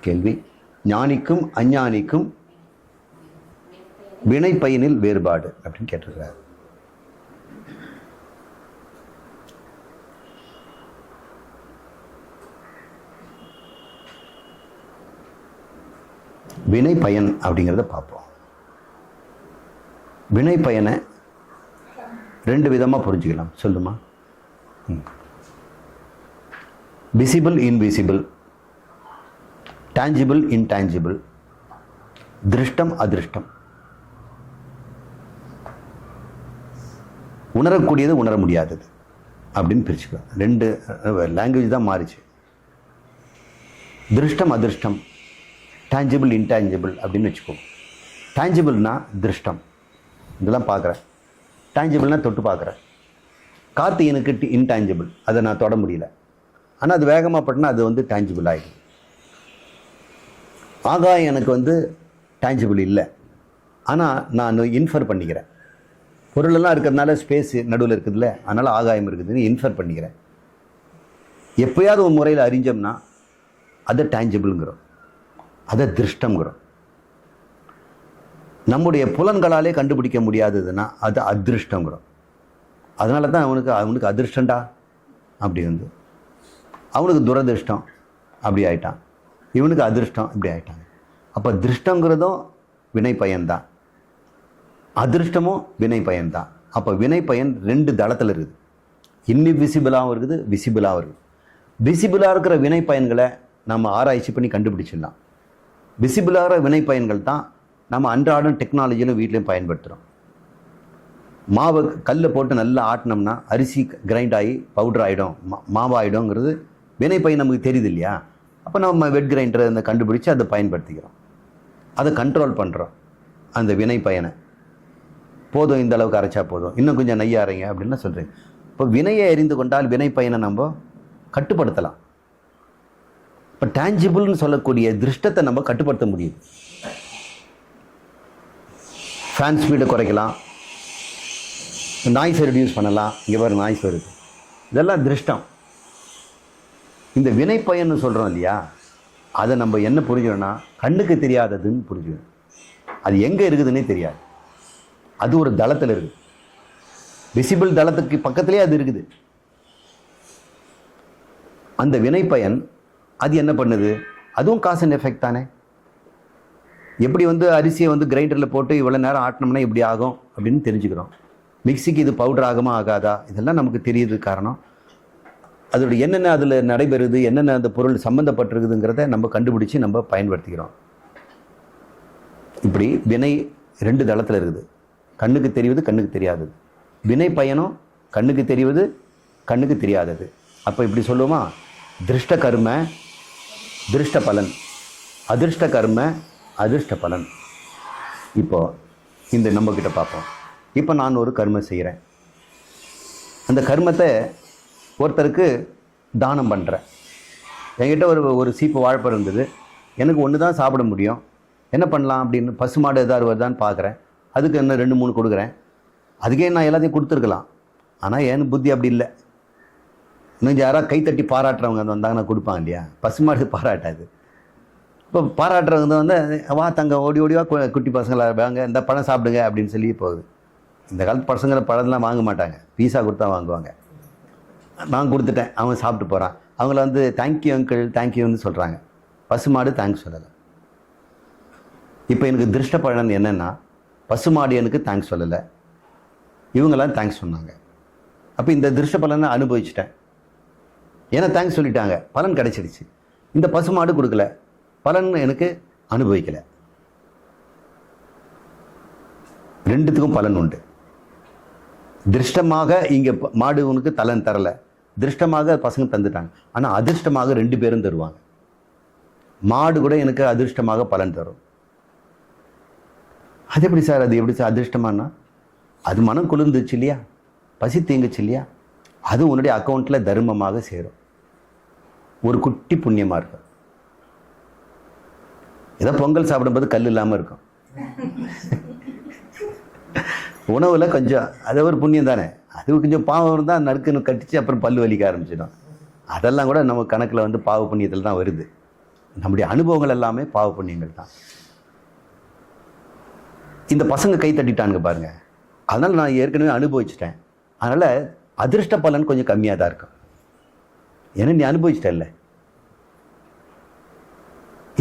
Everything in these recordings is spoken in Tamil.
கேள்வி. ஞானிக்கும் அஞ்ஞானிக்கும் வினை பயனில் வேறுபாடு அப்படின்னு கேட்டிருக்கிறார். வினை பயன் அப்படிங்கிறத பார்ப்போம். வினை பயனை ரெண்டு விதமாக புரிஞ்சுக்கலாம். சொல்லுமா? விசிபிள் இன்விசிபிள் டேஞ்சிபிள் இன்டேஞ்சிபிள் திருஷ்டம் அதிருஷ்டம் உணரக்கூடியது உணர முடியாதது. அப்படின்னு பிரிச்சுக்கலாம். ரெண்டு லாங்குவேஜ் தான் மாறிச்சு. திருஷ்டம் அதிருஷ்டம் டேஞ்சிபிள் இன்டேஞ்சிபிள் அப்படின்னு வச்சுக்கோங்க. டேஞ்சிபிள்னா திருஷ்டம் இதெல்லாம் பார்க்குறேன். Tangible-னா தொட்டு பார்க்குறேன். காற்று எனக்கு இன்டேஞ்சிபிள் அதை நான் தொட முடியல. ஆனால் அது வேகமாக பட்டினா அது வந்து டேஞ்சிபிள் ஆகிடும் ஆகாயம் எனக்கு வந்து டேஞ்சிபிள் இல்லை. ஆனால் நான் இன்ஃபர் பண்ணிக்கிறேன். பொருளெல்லாம் இருக்கிறதுனால ஸ்பேஸ் நடுவில் இருக்குதுல்ல அதனால் ஆகாயம் இருக்குதுன்னு இன்ஃபர் பண்ணிக்கிறேன். எப்பயாவது ஒரு முறையில் அறிஞ்சோம்னா அதை டேஞ்சிபிள்ங்கிறோம் அதை திருஷ்டங்கிறோம் நம்முடைய புலன்களாலே கண்டுபிடிக்க முடியாததுன்னா அது அதிருஷ்டங்கிறோம் அதனால தான் அவனுக்கு அவனுக்கு அதிர்ஷ்டண்டா அப்படி வந்து. அவனுக்கு துரதிர்ஷ்டம். அப்படி ஆயிட்டான். இவனுக்கு அதிர்ஷ்டம் இப்படி ஆயிட்டாங்க. அப்போ திருஷ்டங்கிறதும் வினை பயன்தான். அதிர்ஷ்டமும் வினை பயன்தான். அப்போ வினை பயன் ரெண்டு தளத்தில் இருக்குது. இன்னிவிசிபிளாகவும் இருக்குது விசிபிளாகவும் இருக்குது. விசிபிளாக இருக்கிற வினை பயன்களை நம்ம ஆராய்ச்சி பண்ணி கண்டுபிடிச்சிடலாம். விசிபிளாகிற வினை பயன்கள் தான் நம்ம அன்றாடம் டெக்னாலஜியிலும் வீட்லையும் பயன்படுத்துகிறோம் மாவை கல்லை போட்டு நல்லா ஆட்டினோம்னா அரிசி கிரைண்ட் ஆகி பவுடர் ஆகிடும் மா மாவாயிடும்ங்கிறது வினை பயன் நமக்கு தெரியுது இல்லையா? அப்போ நம்ம வெட் கிரைண்டரை அந்த கண்டுபிடிச்சு அதை பயன்படுத்திக்கிறோம். அதை கண்ட்ரோல் பண்ணுறோம் அந்த வினை பயனை. போதும் இந்த அளவுக்கு அரைச்சா போதும். இன்னும் கொஞ்சம் நெய்ய அரைங்க அப்படின்னு சொல்கிறீங்க இப்போ வினையை அறிந்து கொண்டால் வினை பயனை நம்ம கட்டுப்படுத்தலாம். இப்போ டேஞ்சிபிள்னு சொல்லக்கூடிய திருஷ்டத்தை நம்ம கட்டுப்படுத்த முடியும் ஃபேன் ஸ்பீடை குறைக்கலாம். நாய்ஸை ரெடியூஸ் பண்ணலாம். இங்கே பாரு நாய்ஸ் வருது. இதெல்லாம் திருஷ்டம். இந்த வினை பயன்னு சொல்கிறோம் இல்லையா? அதை நம்ம என்ன புரிஞ்சுக்கணும்னா கண்ணுக்கு தெரியாததுன்னு புரிஞ்சுக்கணும். அது எங்கே இருக்குதுன்னே தெரியாது. அது ஒரு தளத்தில் இருக்குது விசிபிள் தளத்துக்கு பக்கத்துலேயே அது இருக்குது. அந்த வினை பயன் அது என்ன பண்ணுது? அதுவும் காசு அண்ட் எஃபெக்ட் தானே. எப்படி வந்து அரிசியை வந்து கிரைண்டரில் போட்டு இவ்வளோ நேரம் ஆட்டினோம்னா இப்படி ஆகும் அப்படின்னு தெரிஞ்சுக்கிறோம். மிக்சிக்கு இது பவுடர் ஆகுமா ஆகாதா? இதெல்லாம் நமக்கு தெரியுது காரணம். அதோட என்னென்ன அதில் நடைபெறுது என்னென்ன அந்த பொருள் சம்மந்தப்பட்டிருக்குதுங்கிறத நம்ம கண்டுபிடிச்சு நம்ம பயன்படுத்திக்கிறோம். இப்படி வினை ரெண்டு தளத்தில் இருக்குது. கண்ணுக்கு தெரிவது கண்ணுக்கு தெரியாதது. வினை பயனும் கண்ணுக்கு தெரிவது கண்ணுக்கு தெரியாதது. அப்போ இப்படி சொல்லுவோமா? திருஷ்ட கர்ம திருஷ்ட பலன். அதிர்ஷ்ட கர்ம அதிர்ஷ்ட பலன். இப்போ இந்த நம்மக்கிட்ட பார்ப்போம். இப்போ நான் ஒரு கர்மம் செய்கிறேன் அந்த கர்மத்தை ஒருத்தருக்கு தானம் பண்ணுறேன் என்கிட்ட ஒரு ஒரு சீப்பு வாழைப்பழம் இருந்தது. எனக்கு ஒன்று தான் சாப்பிட முடியும். என்ன பண்ணலாம் அப்படின்னு பசுமாடு ஏதாவது வருதான்னு பார்க்குறேன் அதுக்கு என்ன ரெண்டு மூணு கொடுக்குறேன். அதுக்கே நான் எல்லாத்தையும் கொடுத்துருக்கலாம். ஆனால் ஏன்னு புத்தி அப்படி இல்லை? இன்னும் யாராவது கைத்தட்டி பாராட்டுறவங்க வந்து வந்தாங்கன்னா கொடுப்பாங்க இல்லையா? பசுமாடு பாராட்டாது. இப்போ பாராட்டுறவங்க வந்து வா தங்க ஓடி ஓடிவா கு- குட்டி பசங்களை வாங்க இந்த பழம் சாப்பிடுங்க அப்படின்னு சொல்லி போகுது. இந்த காலத்து பசங்களை பழம்லாம் வாங்க மாட்டாங்க. பீஸா கொடுத்தா வாங்குவாங்க. நான் கொடுத்துட்டேன். அவன் சாப்பிட்டு போகிறான் அவங்கள வந்து தேங்க்யூ அங்கிள் தேங்க்யூன்னு சொல்கிறாங்க பசுமாடு தேங்க்ஸ் சொல்லலை. இப்போ எனக்கு திருஷ்ட பலன் என்னென்னா பசுமாடு எனக்கு தேங்க்ஸ் சொல்லலை. இவங்கெல்லாம் தேங்க்ஸ் சொன்னாங்க. அப்போ இந்த திருஷ்ட பலனை அனுபவிச்சிட்டேன். ஏன்னா தேங்க்ஸ் சொல்லிட்டாங்க. பலன் கிடைச்சிடுச்சு. இந்த பசுமாடு கொடுக்கல. பலன் எனக்கு அனுபவிக்கலை. ரெண்டுத்துக்கும் பலன் உண்டு. திருஷ்டமாக இங்கே மாடு உனக்கு தலன் தரலை. திருஷ்டமாக பசங்க தந்துட்டாங்க. ஆனால் அதிர்ஷ்டமாக ரெண்டு பேரும் தருவாங்க. மாடு கூட எனக்கு அதிர்ஷ்டமாக பலன் தரும். அது எப்படி சார்? அது எப்படி சார்? அதிர்ஷ்டமானா? அது மனம் குளிர்ந்துச்சு இல்லையா? பசி தீங்குச்சு இல்லையா? அது உன்னுடைய அக்கௌண்ட்டில் தர்மமாக சேரும். ஒரு குட்டி புண்ணியமாக இருக்கும். ஏதோ பொங்கல் சாப்பிடும்போது கல் இல்லாமல் இருக்கும். உணவில் கொஞ்சம் அது ஒரு புண்ணியம் தானே? அது கொஞ்சம் பாவம் இருந்தால் நறுக்குன்னு கட்டிச்சு அப்புறம் பல்லு வலிக்க ஆரம்பிச்சிடும். அதெல்லாம் கூட நம்ம கணக்கில் வந்து பாவ புண்ணியத்தில் தான் வருது. நம்முடைய அனுபவங்கள் எல்லாமே பாவ புண்ணியங்கள் தான். இந்த பசங்க கை தட்டிட்டானுங்க பாருங்கள் அதனால் நான் ஏற்கனவே அனுபவிச்சிட்டேன். அதனால் அதிர்ஷ்ட பலன் கொஞ்சம் கம்மியாக தான் இருக்கும். ஏன்னா நீ அனுபவிச்சிட்டல்ல.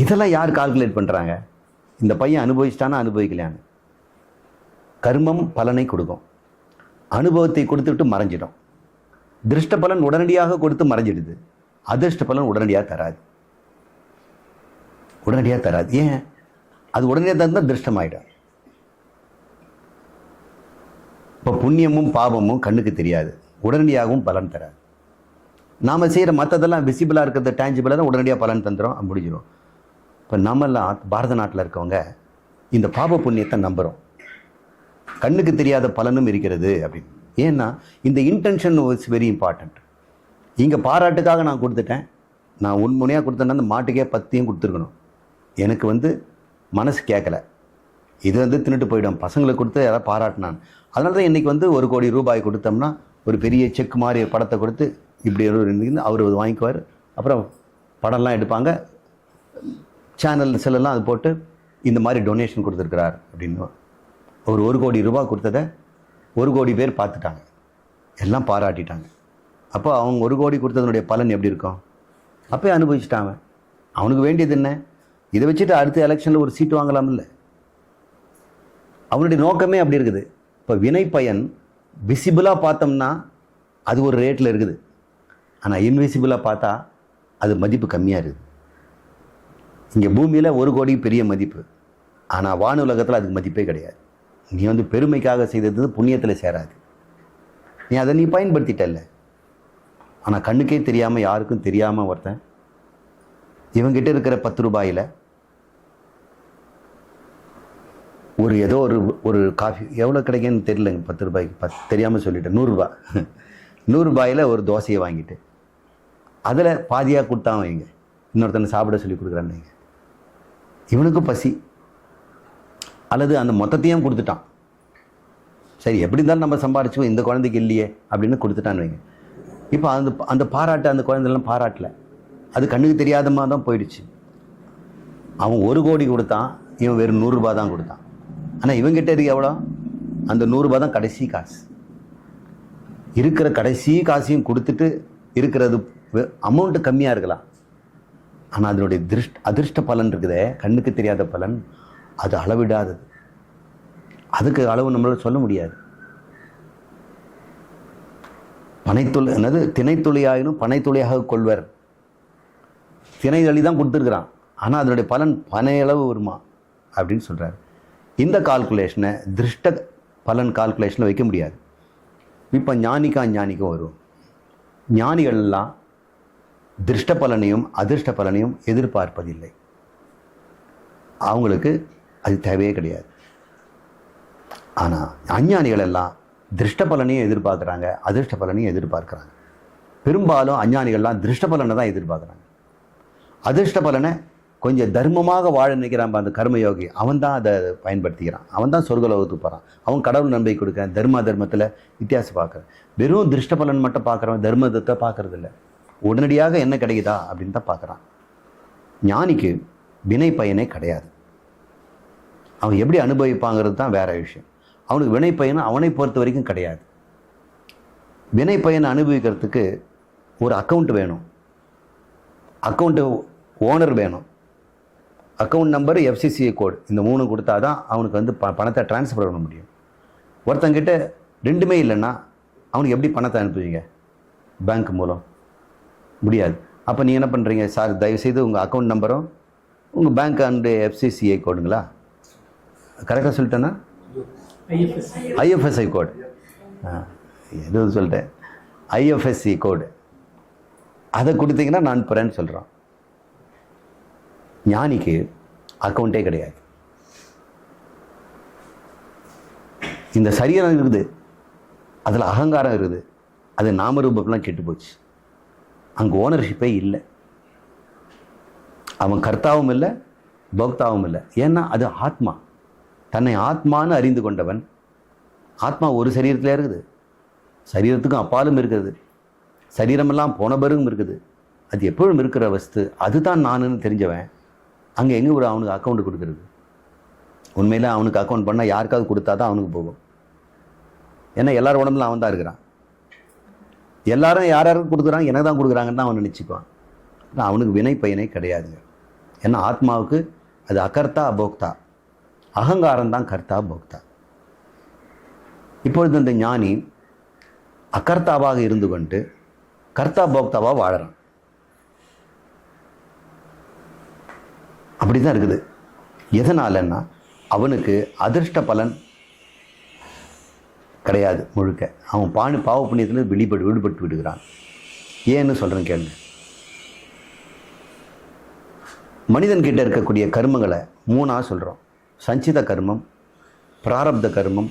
இதெல்லாம் யார் கால்குலேட் பண்ணுறாங்க இந்த பையன் அனுபவிச்சிட்டானா அனுபவிக்கலையான்னு. கர்மம் பலனை கொடுக்கும். அனுபவத்தை கொடுத்துட்டு மறைஞ்சிடும் திருஷ்ட பலன் உடனடியாக கொடுத்து மறைஞ்சிடுது. அதிர்ஷ்ட பலன் உடனடியாக தராது. உடனடியாக தராது. ஏன்? அது உடனடியாக தந்தால் திருஷ்டமாயிடும். இப்போ புண்ணியமும் பாவமும் கண்ணுக்கு தெரியாது. உடனடியாகவும் பலன் தராது. நாம் செய்கிற மற்றதெல்லாம் விசிபிளாக இருக்கிறது டேஞ்சிபிளாக தான் உடனடியாக பலன் தந்துடும் முடிஞ்சிடும். இப்போ நம்மெல்லாம் பாரத நாட்டில் இருக்கவங்க இந்த பாப புண்ணியத்தை நம்புகிறோம் கண்ணுக்கு தெரியாத பலனும் இருக்கிறது அப்படின்னு. ஏன்னா இந்த இன்டென்ஷன் இஸ் வெரி இம்பார்ட்டண்ட் இங்கே பாராட்டுக்காக நான் கொடுத்துட்டேன். நான் உண்மையாக கொடுத்தேன்னா அந்த மாட்டுக்கே பத்தியும் கொடுத்துருக்கணும். எனக்கு வந்து மனசு கேட்கல இது வந்து தின்னுட்டு போயிடும். பசங்களுக்கு கொடுத்து யாராவது பாராட்டினான். அதனால தான் இன்றைக்கி வந்து ஒரு கோடி ரூபாய் கொடுத்தோம்னா ஒரு பெரிய செக் மாதிரி படத்தை கொடுத்து இப்படி ஒரு இருந்து அவர் வாங்கிக்குவார். அப்புறம் படம்லாம் எடுப்பாங்க. சேனல் சேனல்ஸ்லாம் அது போட்டு இந்த மாதிரி டொனேஷன் கொடுத்துருக்கிறார் அப்படின்னு ஒரு ஒரு கோடி ரூபா கொடுத்ததை ஒரு கோடி பேர் பார்த்துட்டாங்க. எல்லாம் பாராட்டிட்டாங்க. அப்போ அவங்க ஒரு கோடி கொடுத்ததனுடைய பலன் எப்படி இருக்கும்? அப்போ அனுபவிச்சுட்டாங்க. அவனுக்கு வேண்டியது என்ன? இதை வச்சுட்டு அடுத்த எலெக்ஷனில் ஒரு சீட் வாங்கலாம்ல அவனுடைய நோக்கமே அப்படி இருக்குது. இப்போ வினை பயன் விசிபிளாக பார்த்தோம்னா அது ஒரு ரேட்டில் இருக்குது. ஆனால் இன்விசிபிளாக பார்த்தா அது மதிப்பு கம்மியாக இருக்குது. இங்கே பூமியில் ஒரு கோடி பெரிய மதிப்பு. ஆனால் வானுலகத்தில் அதுக்கு மதிப்பே கிடையாது. நீ வந்து பெருமைக்காக செய்தது புண்ணியத்தில் சேராது. நீ அதை நீ பயன்படுத்திட்டல்ல. ஆனால் கண்ணுக்கே தெரியாமல் யாருக்கும் தெரியாமல் ஒருத்தன் இவங்கிட்ட இருக்கிற பத்து ரூபாயில் ஒரு ஏதோ ஒரு ஒரு காஃபி எவ்வளோ கிடைக்குன்னு தெரியலங்க பத்து ரூபாய்க்கு பத் தெரியாமல் சொல்லிட்டேன். நூறுரூபா நூறுரூபாயில் ஒரு தோசையை வாங்கிட்டு அதில் பாதியாக கொடுத்தான் வைங்க. இன்னொருத்தனை சாப்பிட சொல்லி கொடுக்குறான்னு இவனுக்கும் பசி. அல்லது அந்த மொத்தத்தையும் கொடுத்துட்டான். சரி எப்படி இருந்தாலும் நம்ம சம்பாரிச்சோம் இந்த குழந்தைக்கு இல்லையே அப்படின்னு கொடுத்துட்டான்னு வைங்க. இப்போ அந்த அந்த பாராட்டு அந்த குழந்தைலாம் பாராட்டல. அது கண்ணுக்கு தெரியாத மாதிரி தான் போயிடுச்சு. அவன் ஒரு கோடி கொடுத்தான் இவன் வெறும் நூறுரூபா தான் கொடுத்தான். ஆனால் இவங்கிட்ட இருக்கு எவ்வளோ? அந்த நூறுரூபா தான் கடைசி காசு. இருக்கிற கடைசி காசையும் கொடுத்துட்டு இருக்கிறது அமௌண்ட்டு கம்மியாக இருக்கலாம். ஆனால் அதனுடைய திருஷ்ட அதிர்ஷ்ட பலன் இருக்குதே கண்ணுக்கு தெரியாத பலன். அது அளவிடாதது. அதுக்கு அளவு நம்மளால் சொல்ல முடியாது. பனைத்துளி என்னது? திணைத்துளியாயினும் பனைத்துளியாக கொள்வர். திணை தான் கொடுத்துருக்குறான். ஆனால் அதனுடைய பலன் பனையளவு வருமா? அப்படின்னு சொல்கிறார் இந்த கால்குலேஷனை திருஷ்ட பலன் கால்குலேஷனில் வைக்க முடியாது. இப்போ ஞானிக்கா ஞானிக்கும் வரும். ஞானிகள்லாம் திருஷ்ட பலனையும் அதிர்ஷ்ட பலனையும் எதிர்பார்ப்பதில்லை. அவங்களுக்கு அது தேவையே கிடையாது. ஆனால் அஞ்ஞானிகள் எல்லாம் திருஷ்ட பலனையும் எதிர்பார்க்குறாங்க அதிர்ஷ்ட பலனையும் எதிர்பார்க்குறாங்க. பெரும்பாலும் அஞ்ஞானிகள்லாம் திருஷ்ட பலனை தான் எதிர்பார்க்குறாங்க. அதிர்ஷ்ட பலனை கொஞ்சம் தர்மமாக வாழ நினைக்கிறான் அந்த கர்மயோகி. அவன் தான் அதை பயன்படுத்திக்கிறான். அவன் தான் சொர்க்கலோகத்துக்கு போகிறான் அவன் கடவுள் நம்பிக்கை கொடுக்குறான் தர்ம தர்மத்தில் வித்தியாசம் பார்க்குறான். வெறும் திருஷ்ட பலன் மட்டும் பார்க்குறவன் தர்மத்தை பார்க்கறது இல்லை உடனடியாக என்ன கிடைக்குதா அப்படின்னு தான் பார்க்குறான். ஞானிக்கு வினை பயனே கிடையாது. அவன் எப்படி அனுபவிப்பாங்கிறது தான் வேற விஷயம். அவனுக்கு வினை பயனும் அவனை பொறுத்த வரைக்கும் கிடையாது. வினை பயனை அனுபவிக்கிறதுக்கு ஒரு அக்கௌண்ட் வேணும். அக்கௌண்ட்டு ஓனர் வேணும். அக்கௌண்ட் நம்பர் எஃப்சிசிஐ கோடு இந்த மூணு கொடுத்தா தான் அவனுக்கு வந்து ப பணத்தை ட்ரான்ஸ்ஃபர் பண்ண முடியும். ஒருத்தங்கிட்ட ரெண்டுமே இல்லைன்னா அவனுக்கு எப்படி பணத்தை அனுப்புவீங்க? பேங்க் மூலம். முடியாது. அப்போ நீங்கள் என்ன பண்ணுறீங்க சார் தயவுசெய்து உங்கள் அக்கௌண்ட் நம்பரும் உங்கள் பேங்க் அண்டு எஃப்சிசிஐ கோடுங்களா கரெக்டாக சொல்லிட்டேன்னா? ஐஎஃப்எஸ்ஐ கோடு எது சொல்லிட்டேன். ஐஎஃப்எஸ்சி கோடு அதை கொடுத்தீங்கன்னா நான் போகிறேன்னு சொல்கிறான் ஞானிக்கு அக்கௌண்ட்டே கிடையாது. இந்த சரீரம் இருக்குது. அதில் அகங்காரம் இருக்குது. அது நாமரூபம்லாம் கெட்டு போச்சு. அங்கே ஓனர்ஷிப்பே இல்லை. அவன் கர்த்தாவும் இல்லை பக்தாவும் இல்லை. ஏன்னா அது ஆத்மா. தன்னை ஆத்மான்னு அறிந்து கொண்டவன் ஆத்மா ஒரு சரீரத்தில் இருக்குது. சரீரத்துக்கும் அப்பாலும் இருக்குது. சரீரமெல்லாம் போன பிறகும் இருக்குது. அது எப்பொழுதும் இருக்கிற வஸ்து. அதுதான் நானுன்னு தெரிஞ்சவன் அங்கே எங்கே ஒரு அவனுக்கு அக்கௌண்ட் கொடுக்குறது? உண்மையில் அவனுக்கு அக்கௌண்ட் பண்ணால் யாருக்காவது கொடுத்தா தான் அவனுக்கு போகும். ஏன்னா எல்லார் உடம்புல அவன் தான் இருக்கிறான். எல்லாரும் யார் யாருக்கு கொடுக்குறாங்க? எனக்கு தான் கொடுக்குறாங்கன்னு தான் அவன் நினச்சிக்குவான். அவனுக்கு வினை பயனே கிடையாதுங்க. ஏன்னா ஆத்மாவுக்கு அது அகர்த்தா அபோக்தா. அகங்காரம் தான் கர்த்தா போக்தா. இப்பொழுது இந்த ஞானி அகர்த்தாவாக இருந்து கொண்டு கர்த்தா போக்தாவாக வாழறான். அப்படி தான் இருக்குது. எதனாலன்னா அவனுக்கு அதிர்ஷ்ட பலன் கிடையாது முழுக்க. அவன் பாணி பாவ புண்ணியத்தில் விடுபட்டு விடுபட்டு விடுகிறான். ஏன்னு சொல்கிறேன் கேளுங்க. மனிதன்கிட்ட இருக்கக்கூடிய கர்மங்களை மூணாக சொல்கிறோம் சஞ்சித கர்மம் பிராரப்த கர்மம்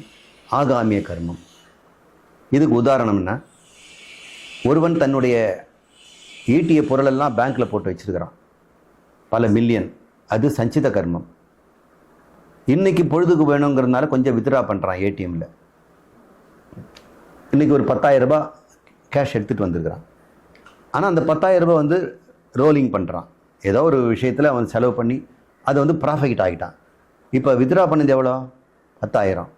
ஆகாமிய கர்மம். இதுக்கு உதாரணம்னா ஒருவன் தன்னுடைய ஈட்டிய பொருளெல்லாம் பேங்க்கில் போட்டு வச்சிருக்கிறான். பல மில்லியன் அது சஞ்சித கர்மம். இன்றைக்கி பொழுதுக்கு வேணுங்கிறதுனால கொஞ்சம் வித்ட்ரா பண்ணுறான் ஏடிஎம்மில் இன்றைக்கி ஒரு பத்தாயிரரூபா கேஷ் எடுத்துகிட்டு வந்திருக்கிறான். ஆனால் அந்த 10000 ரூபாய் வந்து ரோலிங் பண்ணுறான் ஏதோ ஒரு விஷயத்தில் அவன் செலவு பண்ணி அதை வந்து ப்ராஃபிட் ஆகிட்டான். இப்போ வித்ட்ரா பண்ணது எவ்வளோ? பத்தாயிரம்.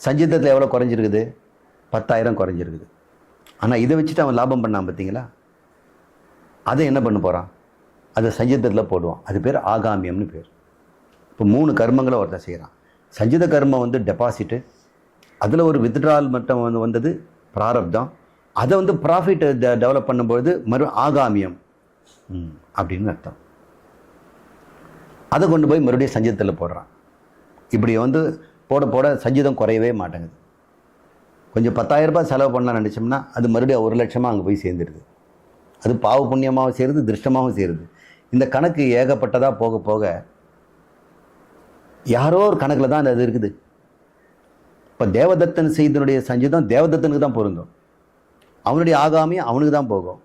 சஞ்சிதத்தில் எவ்வளோ குறைஞ்சிருக்குது? பத்தாயிரம் குறைஞ்சிருக்குது. ஆனால் இதை வச்சுட்டு அவன் லாபம் பண்ணான் பார்த்தீங்களா? அதை என்ன பண்ண போகிறான் அதை சஞ்சிதத்தில் போடுவான். அது பேர் ஆகாமியம்னு பேர். இப்போ மூணு கர்மங்களை ஒருத்தன் செய்கிறான் சஞ்சித கர்மம் வந்து டெபாசிட்டு அதில் ஒரு வித்ட்ரால் மட்டும் வந்து வந்தது பிராரப்தம். அதை வந்து ப்ராஃபிட் டெவலப் பண்ணும்பொழுது மறு ஆகாமியம். ம், அப்படின்னு அர்த்தம். அதை கொண்டு போய் மறுபடியும் சஞ்சிதத்தில் போடுறான். இப்படி வந்து போட போட சஞ்சிதம் குறையவே மாட்டேங்குது. கொஞ்சம் பத்தாயிரரூபா செலவு பண்ணலாம் நினச்சோம்னா அது மறுபடியும் ஒரு லட்சமாக அங்கே போய் சேர்ந்துருது அது பாவ புண்ணியமாகவும் சேருது திருஷ்டமாகவும் சேருது. இந்த கணக்கு ஏகப்பட்டதாக போக போக யாரோ ஒரு கணக்கில் தான் அது இருக்குது. இப்போ தேவதத்தன் செய்தனுடைய சஞ்சீதம் தேவதத்தனுக்கு தான் பொருந்தும். அவனுடைய ஆகாமி அவனுக்கு தான் போகும்.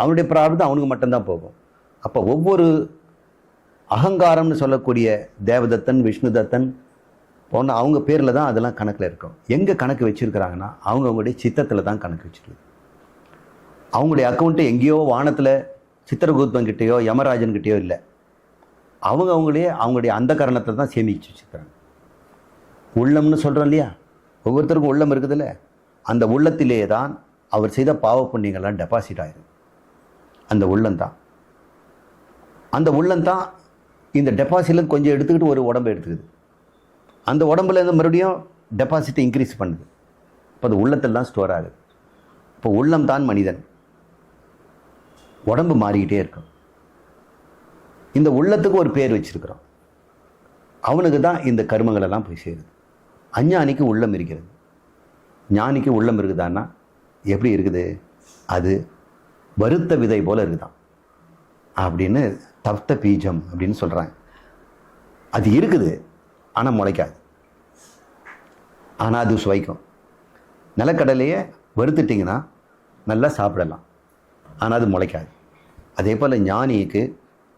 அவனுடைய பிரார்த்தம் அவனுக்கு மட்டும்தான் போகும். அப்போ ஒவ்வொரு அகங்காரம்னு சொல்லக்கூடிய தேவதத்தன் விஷ்ணுதத்தன் போன அவங்க பேரில் தான் அதெல்லாம் கணக்கில் இருக்கும். எங்கே கணக்கு வச்சுருக்கிறாங்கன்னா அவங்க அவங்களுடைய சித்தத்தில் தான் கணக்கு வச்சுருக்கு அவங்களுடைய அக்கௌண்ட்டு எங்கேயோ வானத்தில் சித்திரகுத்தன்கிட்டேயோ கிட்டேயோ யமராஜன் கிட்டேயோ இல்லை. அவங்க அவங்களே அவங்களுடைய அந்த கரணத்தை தான் சேமிச்சு வச்சுருக்கிறாங்க. உள்ளம்னு சொல்கிறோம் இல்லையா? ஒவ்வொருத்தருக்கும் உள்ளம் இருக்குதுல்ல. அந்த உள்ளத்திலே தான் அவர் செய்த பாவ புண்ணியங்கள்லாம் டெபாசிட் ஆயிரும். அந்த உள்ளந்தான் அந்த உள்ளம்தான் இந்த டெபாசிட்லேருந்து கொஞ்சம் எடுத்துக்கிட்டு ஒரு உடம்பு எடுத்துக்குது. அந்த உடம்புலேருந்து மறுபடியும் டெபாசிட்டை இன்க்ரீஸ் பண்ணுது. இப்போ அது உள்ளத்தில் தான் ஸ்டோர் ஆகுது. இப்போ உள்ளம் தான் மனிதன். உடம்பு மாறிக்கிட்டே இருக்கும். இந்த உள்ளத்துக்கு ஒரு பேர் வச்சிருக்கிறோம். அவனுக்கு தான் இந்த கருமங்களெல்லாம் போய் சேருது. அஞ்ஞானிக்கு உள்ளம் இருக்கிறது. ஞானிக்கு உள்ளம் இருக்குதான்னா எப்படி இருக்குது? அது வருத்த விதை போல் இருக்குதான் அப்படின்னு தப்த பீஜம் அப்படின்னு சொல்கிறாங்க அது இருக்குது ஆனால் முளைக்காது. ஆனால் அது சுவைக்கும். நிலக்கடலையை வறுத்துட்டிங்கன்னா நல்லா சாப்பிடலாம். ஆனால் அது முளைக்காது. அதே போல் ஞானிக்கு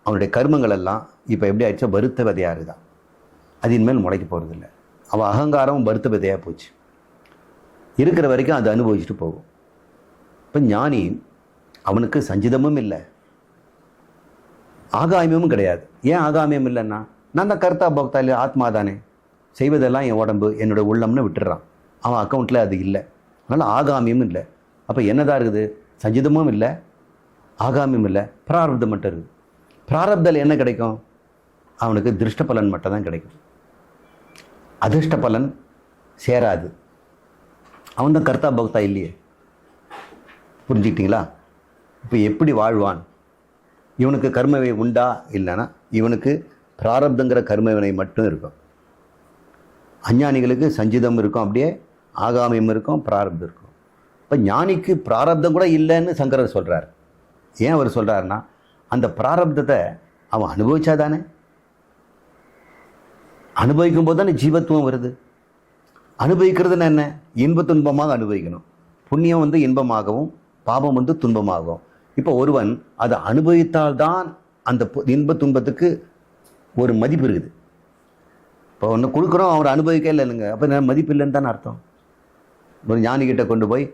அவனுடைய கர்மங்கள் எல்லாம் இப்போ எப்படி ஆயிடுச்சோ வருத்த விதையாக இருக்குதான் அது இனிமேல் முளைக்க போகிறதில்ல அவள் அகங்காரம் வருத்த விதையாக போச்சு. இருக்கிற வரைக்கும் அது அனுபவிச்சுட்டு போகும். இப்போ ஞானி அவனுக்கு சஞ்சிதமும் இல்லை. ஆகாமியமும் கிடையாது. ஏன் ஆகாமியம் இல்லைன்னா நான் தான் கர்த்தா பக்தா இல்லை ஆத்மா தானே. செய்வதெல்லாம் என் உடம்பு என்னோட உள்ளம்னு விட்டுறான் அவன் அக்கௌண்ட்டில் அது இல்லை. அதனால் ஆகாமியமும் இல்லை. அப்போ என்னதான் இருக்குது? சஞ்சிதமும் இல்லை. ஆகாமியும் இல்லை. பிராரப்தம் மட்டும் இருக்குது. பிராரப்தில் என்ன கிடைக்கும்? அவனுக்கு திருஷ்ட பலன் மட்டும் தான் கிடைக்கும். அதிர்ஷ்ட பலன் சேராது. அவன் தான் கர்த்தா பக்தா இல்லையே. புரிஞ்சுக்கிட்டீங்களா? இப்போ எப்படி வாழ்வான்? இவனுக்கு கர்மவை உண்டா இல்லைன்னா இவனுக்கு பிராரப்தங்கிற கர்மவினை மட்டும் இருக்கும். அஞ்ஞானிகளுக்கு சஞ்சிதம் இருக்கும் அப்படியே ஆகாமியம் இருக்கும் பிராரப்தம் இருக்கும். இப்போ ஞானிக்கு பிராரப்தம் கூட இல்லைன்னு சங்கரர் சொல்கிறார் ஏன் அவர் சொல்கிறாருன்னா அந்த பிராரப்தத்தை அவன் அனுபவிச்சாதானே? அனுபவிக்கும் போது தானே ஜீவத்துவம் வருது. அனுபவிக்கிறதுன்னு என்ன? இன்ப துன்பமாக அனுபவிக்கணும். புண்ணியம் வந்து இன்பமாகவும் பாபம் வந்து துன்பமாகும் இப்போ ஒருவன் அதை அனுபவித்தால்தான் அந்த இன்ப துன்பத்துக்கு ஒரு மதிப்பு இருக்குது. இப்போ ஒன்று கொடுக்குறோம் அவர் அனுபவிக்க இல்லைங்க. அப்போ மதிப்பு இல்லைன்னு தானே அர்த்தம்? ஒரு ஞானிகிட்ட கொண்டு போய்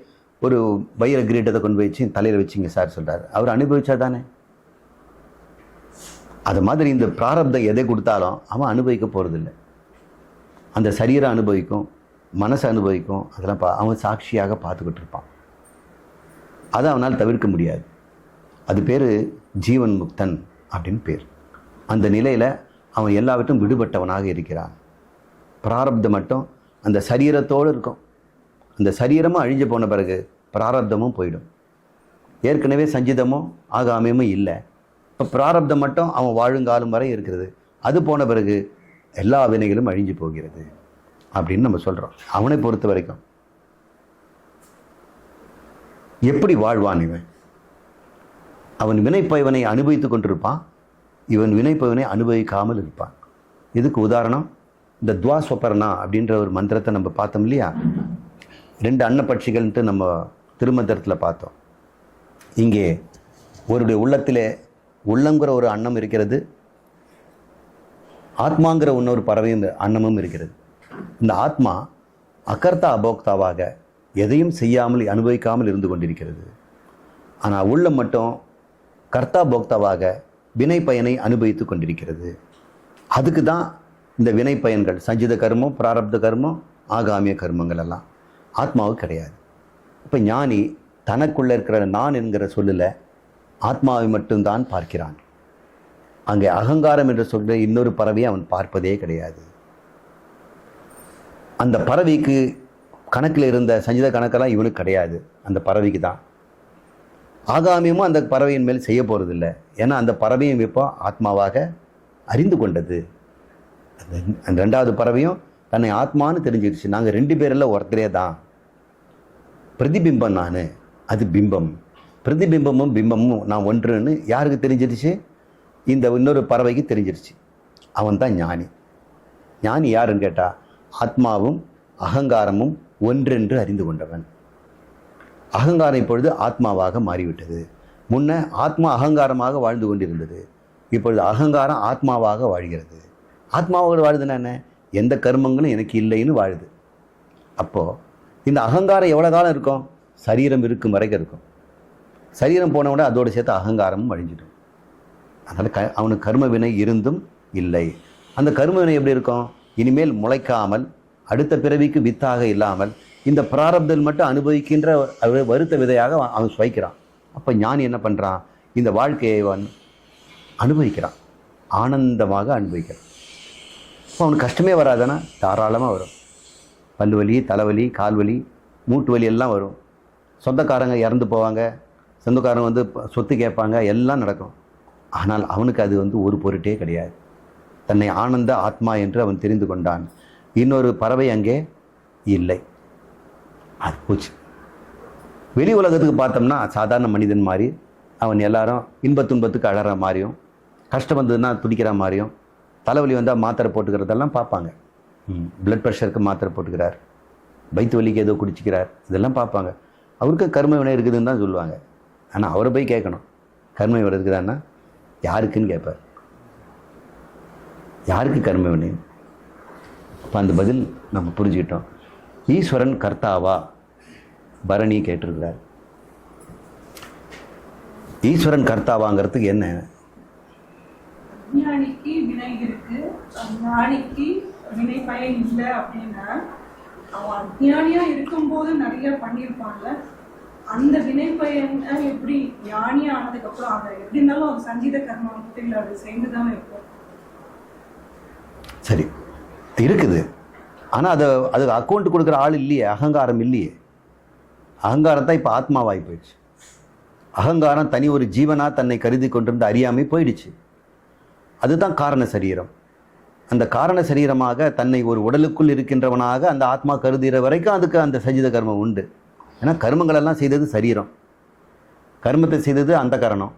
ஒரு வைர கிரீட்டத்தை கொண்டு போய் வச்சு தலையில் வச்சுங்க சார் சொல்கிறார் அவர் அனுபவிச்சா தானே? அது மாதிரி இந்த பிராரப்தம் எதை கொடுத்தாலும் அவன் அனுபவிக்க போகிறதில்ல அந்த சரீரம் அனுபவிக்கும் மனசு அனுபவிக்கும் அதெல்லாம் பா அவன் சாட்சியாக பார்த்துக்கிட்டு இருப்பான். அதை அவனால் தவிர்க்க முடியாது. அது பேர் ஜீவன் முக்தன் அப்படின்னு பேர். அந்த நிலையில் அவன் எல்லாவற்றும் விடுபட்டவனாக இருக்கிறான். பிராரப்தம் மட்டும் அந்த சரீரத்தோடு இருக்கும். அந்த சரீரமும் அழிஞ்சு போன பிறகு பிராரப்தமும் போயிடும். ஏற்கனவே சஞ்சிதமும் ஆகாமியமும் இல்லை. இப்போ பிராரப்தம் மட்டும் அவன் வாழுங்காலம் வரை இருக்கிறது. அது போன பிறகு எல்லா வினைகளும் அழிஞ்சு போகிறது அப்படின்னு நம்ம சொல்கிறோம் அவனை பொறுத்த வரைக்கும். எப்படி வாழ்வான் இவன்? அவன் வினைப்பயவனை அனுபவித்துக் கொண்டிருப்பான். இவன் வினைப்பயவனை அனுபவிக்காமல் இருப்பான். இதுக்கு உதாரணம் இந்த துவாஸ்வபர்ணா அப்படின்ற ஒரு மந்திரத்தை நம்ம பார்த்தோம் இல்லையா? ரெண்டு அன்னப்பட்சிகள்ன்ட்டு நம்ம திருமந்திரத்தில் பார்த்தோம். இங்கே ஒருடைய உள்ளத்தில் உள்ளங்கிற ஒரு அன்னம் இருக்கிறது ஆத்மாங்கிற இன்னொரு பறவையும் அன்னமும் இருக்கிறது. இந்த ஆத்மா அகர்த்தா அபோக்தாவாக எதையும் செய்யாமல் அனுபவிக்காமல் இருந்து கொண்டிருக்கிறது. ஆனால் உள்ளம் மட்டும் கர்த்தா போக்தாவாக வினை பயனை அனுபவித்து கொண்டிருக்கிறது. அதுக்கு தான் இந்த வினை பயன்கள் சஞ்சித கர்மம் பிராரப்த கர்மம் ஆகாமிய கர்மங்கள் எல்லாம். ஆத்மாவுக்கு கிடையாது. இப்போ ஞானி தனக்குள்ள இருக்கிற நான் என்கிற சொல்லில் ஆத்மாவை மட்டும்தான் பார்க்கிறான். அங்கே அகங்காரம் என்று சொல்கிற இன்னொரு பறவையை அவன் பார்ப்பதே கிடையாது. அந்த பறவைக்கு கணக்கில் இருந்த சஞ்சித கணக்கெல்லாம் இவனுக்கு கிடையாது. அந்த பறவைக்கு தான் ஆகாமியமும் அந்த பறவையின் மேல் செய்ய போகிறதில்ல ஏன்னா அந்த பறவையும் இப்போ ஆத்மாவாக அறிந்து கொண்டது. அந்த- ரெண்டாவது பறவையும் தன்னை ஆத்மான்னு தெரிஞ்சிருச்சு நாங்கள் ரெண்டு பேரில் ஒருத்தரே தான். பிரதிபிம்பம் நான் அது பிம்பம். பிரதிபிம்பமும் பிம்பமும் நான் ஒன்றுன்னு யாருக்கு தெரிஞ்சிருச்சு இந்த இன்னொரு பறவைக்கு தெரிஞ்சிருச்சு அவன் தான் ஞானி. ஞானி யாருன்னு கேட்டால் ஆத்மாவும் அகங்காரமும் ஒன்றென்று அறிந்து கொண்டவன். அகங்காரம் இப்பொழுது ஆத்மாவாக மாறிவிட்டது. முன்ன ஆத்மா அகங்காரமாக வாழ்ந்து கொண்டிருந்தது. இப்பொழுது அகங்காரம் ஆத்மாவாக வாழ்கிறது. ஆத்மாவோடு வாழுதுன்னா என்ன? எந்த கர்மங்களும் எனக்கு இல்லைன்னு வாழுது. அப்போது இந்த அகங்காரம் எவ்வளோ காலம் இருக்கும்? சரீரம் இருக்கும் வரைக்கும் இருக்கும். சரீரம் போனவுடனே அதோடு சேர்த்து அகங்காரமும் அழிஞ்சிடும் அதனால் க அவனுக்கு கர்ம வினை இருந்தும் இல்லை. அந்த கர்ம வினை எப்படி இருக்கும்? இனிமேல் முளைக்காமல் அடுத்த பிறவிக்கு வித்தாக இல்லாமல் இந்த பிராரப்தல் மட்டும் அனுபவிக்கின்ற வருத்த விதையாக அவன் அவன் சுவைக்கிறான். அப்போ ஞானி என்ன பண்ணுறான் இந்த வாழ்க்கையை அவன் அனுபவிக்கிறான். ஆனந்தமாக அனுபவிக்கிறான். இப்போ அவனுக்கு கஷ்டமே வராதானா தாராளமாக வரும். பல்லு வலி தலைவலி கால் வலி மூட்டு வலி எல்லாம் வரும். சொந்தக்காரங்க இறந்து போவாங்க. சொந்தக்காரங்க வந்து சொத்து கேட்பாங்க. எல்லாம் நடக்கும். ஆனால் அவனுக்கு அது வந்து ஒரு பொருட்டே கிடையாது. தன்னை ஆனந்த ஆத்மா என்று அவன் தெரிந்து கொண்டான். இன்னொரு பறவை அங்கே இல்லை. அது போச்சு. வெளி உலகத்துக்கு பார்த்தோம்னா சாதாரண மனிதன் மாதிரி அவன் எல்லாரும் இன்பத் துன்பத்துக்கு அழகிற மாதிரியும் கஷ்டம் வந்ததுன்னா துடிக்கிற மாதிரியும் தலைவலி வந்தால் மாத்திரை போட்டுக்கிறதெல்லாம் பார்ப்பாங்க. பிளட் ப்ரெஷருக்கு மாத்திரை போட்டுக்கிறார். வயிற்று வலிக்கு ஏதோ குடிச்சிக்கிறார். இதெல்லாம் பார்ப்பாங்க. அவருக்கு கர்ம வினை இருக்குதுன்னு தான் சொல்லுவாங்க. ஆனால் அவரை போய் கேட்கணும். கர்ம வினை இருக்குதான்னா யாருக்குன்னு கேட்பார். யாருக்கு கர்ம வினை? அப்போ அந்த பதில் நம்ம புரிஞ்சுக்கிட்டோம். ஈஸ்வரன் கர்த்தாவா? பரணி கேட்டிருக்கிறார். ஈஸ்வரன் கர்த்தாவாங்கிறதுக்கு என்ன? அஞ்ஞானிக்கு வினை இருக்கு. ஞானிக்கு வினை பயன் இல்லை அப்படின்னா அவன் அஞ்ஞானியா இருக்கும்போது நிறைய பண்ணியிருப்பாங்க. அந்த வினை பயன் எப்படி ஞானி ஆனதுக்கு அப்புறம் அதை எப்படி இருந்தாலும் அது சஞ்சீத கர்மத்தில் அது சேர்ந்துதானே இருக்கும். சரி இருக்குது. ஆனால் அதை அதுக்கு அக்கௌண்ட் கொடுக்குற ஆள் இல்லையே அகங்காரம் இல்லையே. அகங்காரம் தான் இப்போ ஆத்மாவாகி போயிடுச்சு. அகங்காரம் தனி ஒரு ஜீவனாக தன்னை கருதி கொண்டிருந்த அறியாமை போயிடுச்சு. அதுதான் காரண சரீரம். அந்த காரண சரீரமாக தன்னை ஒரு உடலுக்குள் இருக்கின்றவனாக அந்த ஆத்மா கருதுகிற வரைக்கும் அதுக்கு அந்த சஜித கர்மம் உண்டு. ஏன்னா கர்மங்களெல்லாம் செய்தது சரீரம். கர்மத்தை செய்தது அந்த கரணம்.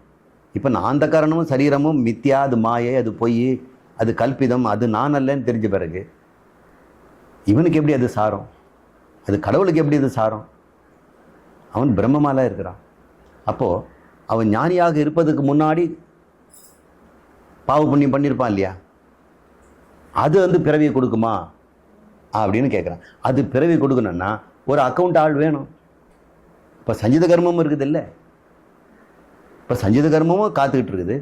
இப்போ நான் அந்த கரணமும் சரீரமும் மித்தியா அது மாயை அது பொய் அது கல்பிதம் அது நான் அல்லன்னு தெரிஞ்ச பிறகு இவனுக்கு எப்படி அது சாரம்? அது கடவுளுக்கு எப்படி அது சாரம்? அவன் பிரம்மமாலாம் இருக்கிறான். அப்போது அவன் ஞானியாக இருப்பதுக்கு முன்னாடி பாவ புண்ணியம் பண்ணியிருப்பான் இல்லையா? அது வந்து பிறவியை கொடுக்குமா? அப்படின்னு கேட்குறான் அது பிறவி கொடுக்கணும்னா ஒரு அக்கௌண்ட் ஆள் வேணும். இப்போ சஞ்சித கர்மமும் இருக்குது இல்லை? இப்போ சஞ்சித கர்மமும் காத்துக்கிட்டு இருக்குது.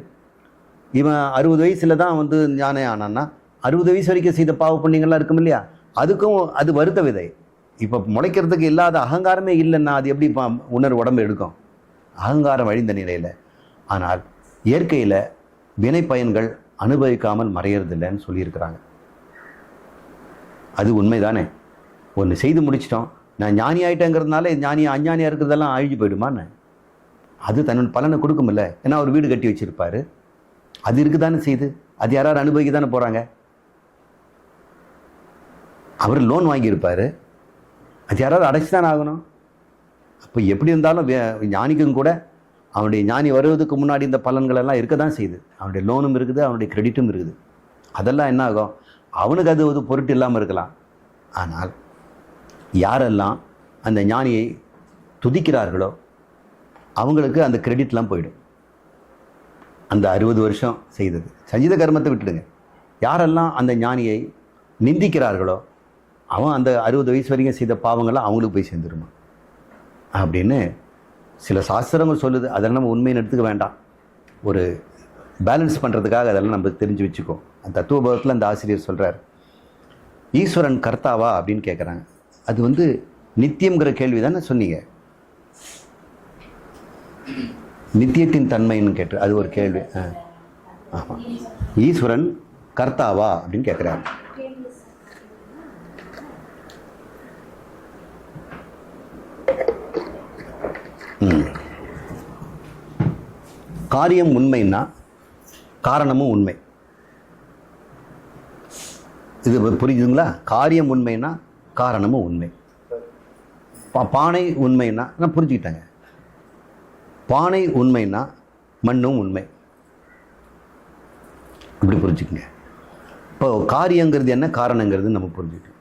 இவன் அறுபது வயசில் தான் வந்து ஞானே ஆனான்னா அறுபது வயசு வரைக்கும் செய்த பாவ புண்ணியங்கள்லாம் இருக்கும் இல்லையா? அதுக்கும் அது வருத்த விதை. இப்போ முளைக்கிறதுக்கு இல்லாத அகங்காரமே இல்லைன்னா அது எப்படி பா- உணர்வு உடம்பு எடுக்கும்? அகங்காரம் அழிந்த நிலையில். ஆனால் இயற்கையில் வினை பயன்கள் அனுபவிக்காமல் மறையறதில்லைன்னு சொல்லியிருக்கிறாங்க. அது உண்மைதானே? ஒன்று செய்து முடிச்சிட்டோம். நான் ஞானி ஆகிட்டேங்கிறதுனால ஞானி அஞ்ஞானியாக இருக்கிறதெல்லாம் அழிஞ்சு போயிடுமான்னு அது தன்னோட பலனை கொடுக்குமில்ல ஏன்னா அவர் வீடு கட்டி வச்சுருப்பார். அது இருக்குதானே செய்து? அது யாராவது அனுபவிக்க தானே போகிறாங்க அவர் லோன் வாங்கியிருப்பார். அது யாராவது அடைச்சி தானே ஆகணும்? அப்போ எப்படி இருந்தாலும் ஞானிக்கும் கூட அவனுடைய ஞானி வருவதற்கு முன்னாடி இந்த பலன்கள் எல்லாம் இருக்க தான் செய்யுது. அவனுடைய லோனும் இருக்குது அவனுடைய கிரெடிட்டும் இருக்குது. அதெல்லாம் என்ன ஆகும்? அவனுக்கு அது ஒரு பொருட்டு இல்லாமல் இருக்கலாம். ஆனால் யாரெல்லாம் அந்த ஞானியை துதிக்கிறார்களோ அவங்களுக்கு அந்த கிரெடிட்லாம் போயிடும். அந்த அறுபது வருஷம் செய்தது. சஞ்சீத கர்மத்தை விட்டுடுங்க. யாரெல்லாம் அந்த ஞானியை நிந்திக்கிறார்களோ அவன் அந்த அறுபது வயசு வரைக்கும் செய்த பாவங்கள்லாம் அவங்களுக்கு போய் சேர்ந்துருமா? அப்படின்னு சில சாஸ்திரங்கள் சொல்லுது. அதெல்லாம் நம்ம உண்மைன்னு எடுத்துக்க வேண்டாம். ஒரு பேலன்ஸ் பண்ணுறதுக்காக அதெல்லாம் நம்ம தெரிஞ்சு வச்சுக்கோம் அந்த தத்துவபோதத்தில் அந்த ஆசிரியர் சொல்கிறார் ஈஸ்வரன் கர்த்தாவா? அப்படின்னு கேட்குறாங்க அது வந்து நித்தியம்ங்கிற கேள்வி தானே சொன்னீங்க. நித்தியத்தின் தன்மைன்னு கேட்டு அது ஒரு கேள்வி. ஆ. ஆமாம் ஈஸ்வரன் கர்த்தாவா? அப்படின்னு கேட்குறாரு காரியம் உண்மைன்னா காரணமும் உண்மை. இது புரியுதுங்களா காரியம் உண்மைன்னா காரணமும் உண்மை. பா- பானை உண்மைன்னா நான் புரிஞ்சுக்கிட்டேங்க. பானை உண்மைன்னா மண்ணும் உண்மை. இப்படி புரிஞ்சுக்கங்க. இப்போ காரியங்கிறது என்ன? காரணங்கிறது நம்ம புரிஞ்சுக்கணும்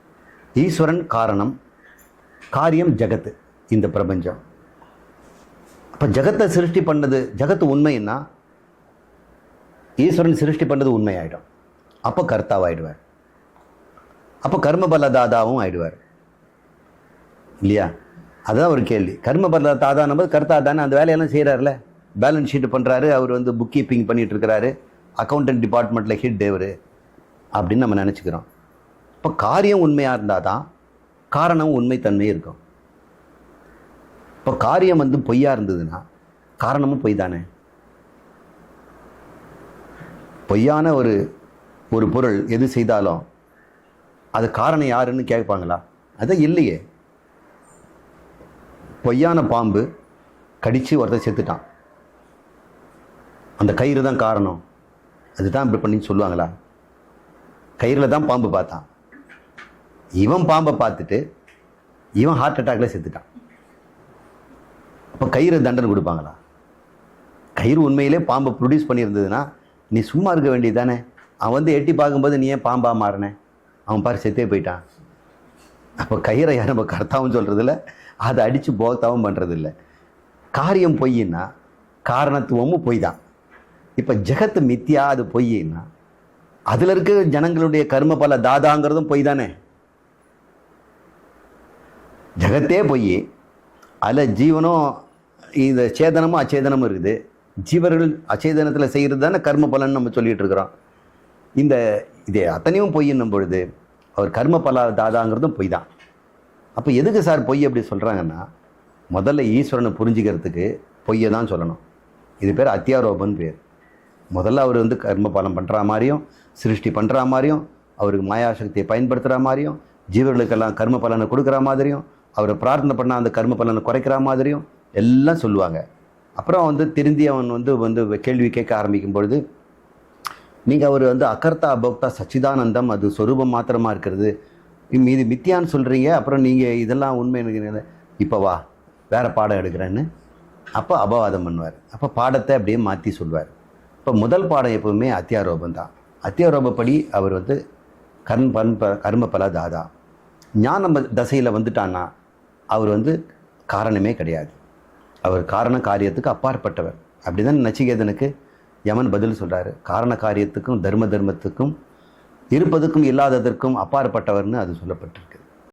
ஈஸ்வரன் காரணம் காரியம் ஜகத்து இந்த பிரபஞ்சம். அப்போ ஜகத்தை சிருஷ்டி பண்ணது ஜகத்து உண்மைன்னா ஈஸ்வரன் சிருஷ்டி பண்ணது உண்மையாயிடும். அப்போ கர்த்தாவாயிடுவார். அப்போ கர்மபலதாதாவும் ஆயிடுவார். இல்லையா? அதுதான் ஒரு கேள்வி. கர்மபல தாதா நம்ம கர்த்தா தானே அந்த வேலையெல்லாம் செய்கிறார்ல பேலன்ஸ் ஷீட் பண்ணுறாரு அவர் வந்து புக் கீப்பிங் பண்ணிட்டு இருக்கிறாரு அக்கௌண்டன்ட் டிபார்ட்மெண்ட்டில் ஹிட் டேவர் அப்படின்னு நம்ம நினச்சிக்கிறோம். இப்போ காரியம் உண்மையாக இருந்தால் தான் காரணம் உண்மைத்தன்மை இருக்கும். இப்போ காரியம் வந்து பொய்யா இருந்ததுன்னா காரணமும் பொய் தானே பொய்யான ஒரு ஒரு பொருள் எது செய்தாலும் அது காரணம் யாருன்னு கேட்பாங்களா? அதான் இல்லையே. பொய்யான பாம்பு கடித்து ஒருத்தர் செத்துட்டான். அந்த கயிறு தான் காரணம். அதுதான் இப்படி பண்ணி சொல்லுவாங்களா? கயிறில் தான் பாம்பு பார்த்தான். இவன் பாம்பை பார்த்துட்டு இவன் ஹார்ட் அட்டாக்ல செத்துட்டான். அப்போ கயிறு தண்டனை கொடுப்பாங்களா? கயிறு உண்மையிலே பாம்பை ப்ரொடியூஸ் பண்ணியிருந்ததுன்னா நீ சும்மா இருக்க வேண்டியது தானே அவன் வந்து எட்டி பார்க்கும்போது நீ ஏன் பாம்பாக மாறின? அவன் பாரு செத்தே போயிட்டான். அப்போ கயிறை யார் நம்ம கர்த்தாவும் சொல்கிறதில்ல அதை அடித்து போக்தாவும் பண்ணுறதில்ல காரியம் பொய்யின்னா காரணத்துவமும் பொய் தான் இப்போ ஜெகத்து மித்தியா அது பொய்னா அதில் இருக்க ஜனங்களுடைய கர்ம பல தாதாங்கிறதும் பொய் தானே ஜெகத்தே பொய். அதில் ஜீவனும் இந்த சேதனமும் அச்சேதனமும் இருக்குது. ஜீவர்கள் அச்சேதனத்தில் செய்கிறது தானே கர்ம பலன் நம்ம சொல்லிகிட்டு இருக்கிறோம். இந்த இது அத்தனையும் பொய்ன்னும் பொழுது அவர் கர்ம பல தாதாங்கிறதும் பொய் தான். அப்போ எதுக்கு சார் பொய் அப்படி சொல்கிறாங்கன்னா முதல்ல ஈஸ்வரனை புரிஞ்சுக்கிறதுக்கு பொய்யை தான் சொல்லணும். இது பேர் அத்தியாரோபன் பேர். முதல்ல அவர் வந்து கர்ம பலம் பண்ணுற மாதிரியும் சிருஷ்டி பண்ணுற மாதிரியும் அவருக்கு மாயாசக்தியை பயன்படுத்துகிற மாதிரியும் ஜீவர்களுக்கெல்லாம் கர்ம பலனை கொடுக்குற மாதிரியும் அவரை பிரார்த்தனை பண்ணால் அந்த கர்ம பலனை குறைக்கிற மாதிரியும் எல்லாம் சொல்லுவாங்க. அப்புறம் வந்து திருந்தி அவன் வந்து வந்து கேள்வி கேட்க ஆரம்பிக்கும் பொழுது நீங்கள் அவர் வந்து அகர்த்தா அபோக்தா சச்சிதானந்தம் அது சொரூபம் மாத்திரமாக இருக்கிறது. இது மித்தியான்னு சொல்கிறீங்க அப்புறம் நீங்கள் இதெல்லாம் உண்மை எனக்கு இப்போ வா வேறு பாடம் எடுக்கிறேன்னு. அப்போ அபவாதம் பண்ணுவார். அப்போ பாடத்தை அப்படியே மாற்றி சொல்வார். இப்போ முதல் பாடம் எப்பவுமே அத்தியாரோபம் தான். அத்தியாரோபப்படி அவர் வந்து கர்ம பண்ப கர்ம பல தாதா ஞான தசையில் வந்துட்டான்னா அவர் வந்து காரணமே கிடையாது. அவர் காரண காரியத்துக்கு அப்பாற்பட்டவர். அப்படிதான் நச்சிகேதனுக்கு யமன் பதில் சொல்கிறாரு காரண காரியத்துக்கும் தர்ம தர்மத்துக்கும் இருப்பதுக்கும் இல்லாததற்கும் அப்பாற்பட்டவர்னு அது சொல்லப்பட்டிருக்கு.